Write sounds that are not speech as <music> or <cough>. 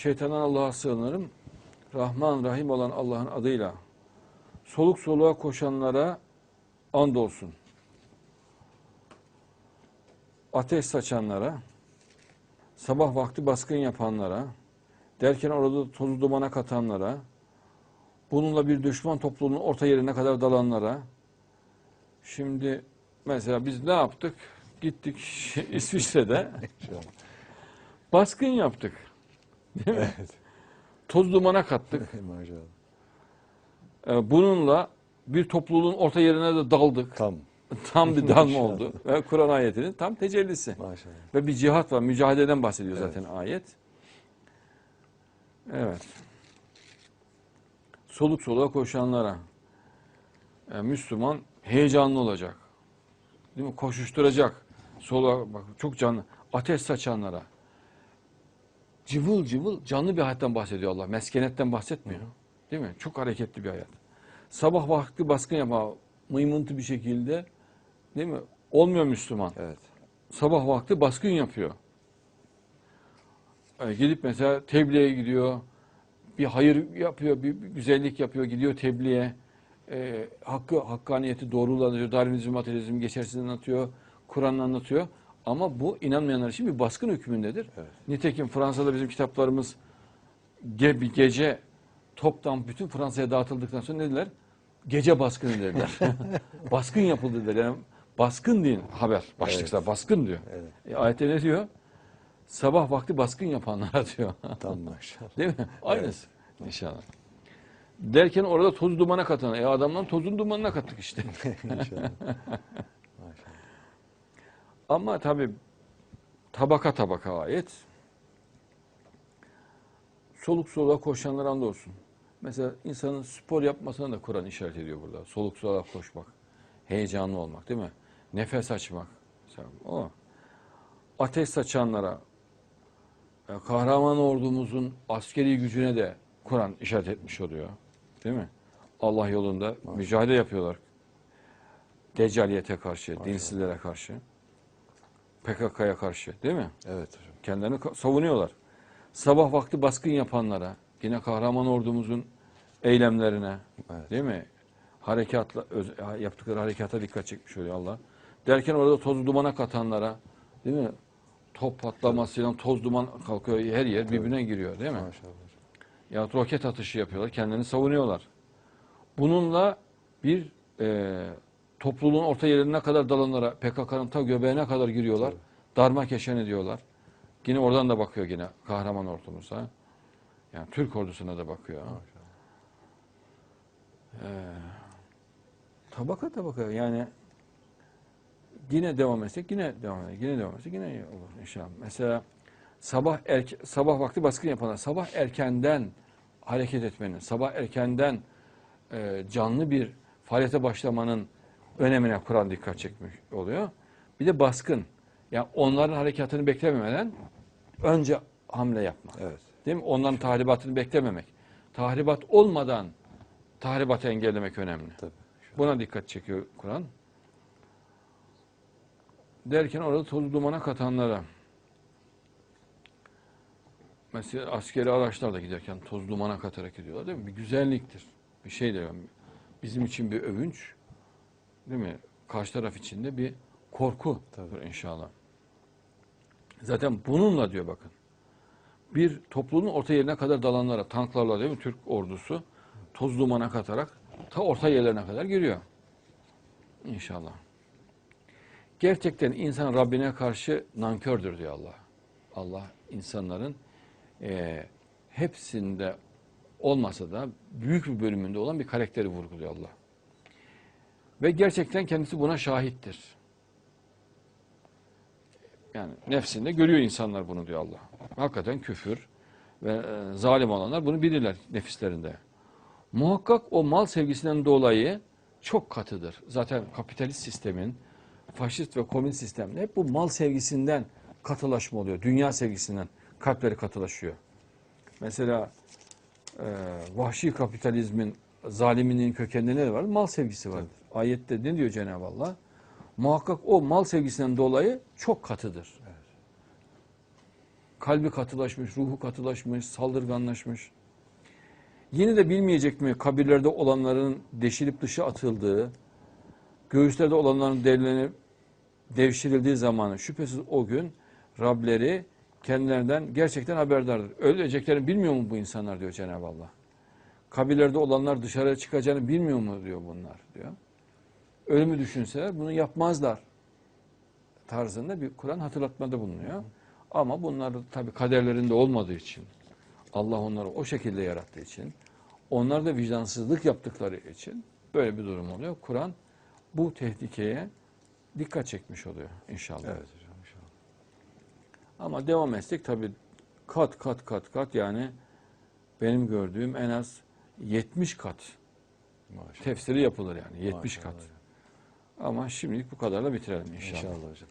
Şeytandan Allah'a sığınırım. Rahman Rahim olan Allah'ın adıyla. Soluk soluğa koşanlara andolsun. Ateş saçanlara, sabah vakti baskın yapanlara, derken orada tozu dumana katanlara, bununla bir düşman topluluğunun orta yerine kadar dalanlara. Şimdi mesela biz ne yaptık? Gittik <laughs> İsviçre'de baskın yaptık. Değil mi? Evet. Toz dumana kattık. <laughs> Maşallah. Ee, Bununla bir topluluğun orta yerine de daldık. Tam. <laughs> Tam bir dalma <laughs> oldu. Ve Kur'an ayetinin tam tecellisi. Maşallah. Ve bir cihat var, mücadeleden bahsediyor Evet. zaten ayet. Evet. Soluk soluğa koşanlara e, Müslüman heyecanlı olacak. Değil mi? Koşuşturacak. Soluğa bak çok canlı. Ateş saçanlara. Cıvıl cıvıl canlı bir hayattan bahsediyor Allah. Meskenetten bahsetmiyor. Değil mi? Çok hareketli bir hayat. Sabah vakti baskın yapma mıymıntı bir şekilde değil mi? Olmuyor Müslüman Evet. sabah vakti baskın yapıyor. Yani gidip mesela tebliğe gidiyor, bir hayır yapıyor, bir bir güzellik yapıyor, gidiyor tebliğe. Ee, hakkı, hakkaniyeti doğruluğu anlatıyor, Darwinizm, materyalizm geçersizliğini anlatıyor, Kur'an'ı anlatıyor. Ama bu inanmayanlar için bir baskın hükmündedir. Evet. Nitekim Fransa'da bizim kitaplarımız ge, bir gece toptan bütün Fransa'ya dağıtıldıktan sonra ne dediler? Gece baskını dediler. <laughs> baskın yapıldı dediler. Yani baskın deyin haber. Başlıkta baskın diyor. Evet. E, ayette ne diyor? Sabah vakti baskın yapanlara <laughs> diyor. Tam maşallah. Değil mi? Aynısı. İnşallah. Derken orada toz dumana katan. E adamdan tozun dumanına kattık işte. <laughs> İnşallah. Maşallah. Ama tabi tabaka tabaka ayet. Soluk soluğa koşanlar andolsun. Mesela insanın spor yapmasına da Kur'an işaret ediyor burada. Soluk soluğa koşmak. Heyecanlı olmak değil mi? Nefes açmak. O. Ateş saçanlara, e, kahraman ordumuzun askeri gücüne de Kur'an işaret etmiş oluyor. Değil mi? Allah yolunda mücadele yapıyorlar. Deccaliyete karşı, dinsizlere karşı. PKK'ya karşı değil mi? Evet hocam. Kendilerini savunuyorlar. Sabah vakti baskın yapanlara, yine kahraman ordumuzun eylemlerine, Evet. değil mi? Harekatla, öz- yaptıkları harekata dikkat çekmiş oluyor Allah. Derken orada toz dumana katanlara, değil mi? Top patlamasıyla toz duman kalkıyor, her yer birbirine giriyor değil mi? Maşallah. Ya roket atışı yapıyorlar, kendilerini savunuyorlar. Bununla bir e, topluluğun orta yerine kadar dalanlara, PKK'nın ta göbeğine kadar giriyorlar. Darma keşen ediyorlar. Yine oradan da bakıyor yine kahraman ordumuza. Yani Türk ordusuna da bakıyor. Ee, tabaka tabaka yani yine devam etsek yine devam etsek yine devam etsek yine olur inşallah. Mesela sabah erke, sabah vakti baskın yapanlar sabah erkenden hareket etmenin, sabah erkenden e, canlı bir faaliyete başlamanın önemine Kur'an dikkat çekmiş oluyor. Bir de baskın. Yani onların harekatını beklememeden önce hamle yapmak. Evet. Değil mi? Onların tahribatını beklememek. Tahribat olmadan tahribatı engellemek önemli. Tabii. Buna dikkat çekiyor Kur'an. Derken orada toz dumana katanlara mesela askeri araçlarla giderken toz dumana katarak gidiyorlar değil mi? Bir güzelliktir. Bir şey de yani bizim için bir övünç değil mi? Karşı taraf için de bir korku Tabii. inşallah. Zaten bununla diyor bakın. Bir topluluğun orta yerine kadar dalanlara, tanklarla değil mi Türk ordusu toz dumana katarak ta orta yerlerine kadar giriyor. İnşallah. Gerçekten insan Rabbine karşı nankördür diyor Allah. Allah insanların eee, hepsinde olmasa da büyük bir bölümünde olan bir karakteri vurguluyor Allah. Ve gerçekten kendisi buna şahittir. Yani nefsinde görüyor insanlar bunu diyor Allah. Hakikaten küfür ve e, zalim olanlar bunu bilirler nefislerinde. Muhakkak o mal sevgisinden dolayı çok katıdır. Zaten kapitalist sistemin, faşist ve komünist sistemde hep bu mal sevgisinden katılaşma oluyor. Dünya sevgisinden kalpleri katılaşıyor. Mesela e, vahşi kapitalizmin zaliminin kökeninde ne var? Mal sevgisi vardır. Ayette ne diyor Cenab-ı Allah? Muhakkak o mal sevgisinden dolayı çok katıdır. kalbi katılaşmış, ruhu katılaşmış, saldırganlaşmış. Yine de bilmeyecek mi kabirlerde olanların deşilip dışa atıldığı, göğüslerde olanların derilenip devşirildiği zamanı şüphesiz o gün Rableri kendilerinden gerçekten haberdardır. Öleceklerini bilmiyor mu bu insanlar diyor Cenab-ı Allah. Kabirlerde olanlar dışarıya çıkacağını bilmiyor mu diyor bunlar diyor. Ölümü düşünseler bunu yapmazlar tarzında bir Kur'an hatırlatmada bulunuyor. Ama bunlar tabii kaderlerinde olmadığı için, Allah onları o şekilde yarattığı için, onlar da vicdansızlık yaptıkları için böyle bir durum oluyor. Kur'an bu tehlikeye dikkat çekmiş oluyor inşallah. Evet hocam inşallah. Ama devam etsek tabii kat kat kat kat yani benim gördüğüm en az 70 kat Maşallah. tefsiri yapılır yani 70 Maşallah kat. hocam. Ama şimdilik bu kadarla bitirelim inşallah. İnşallah hocam.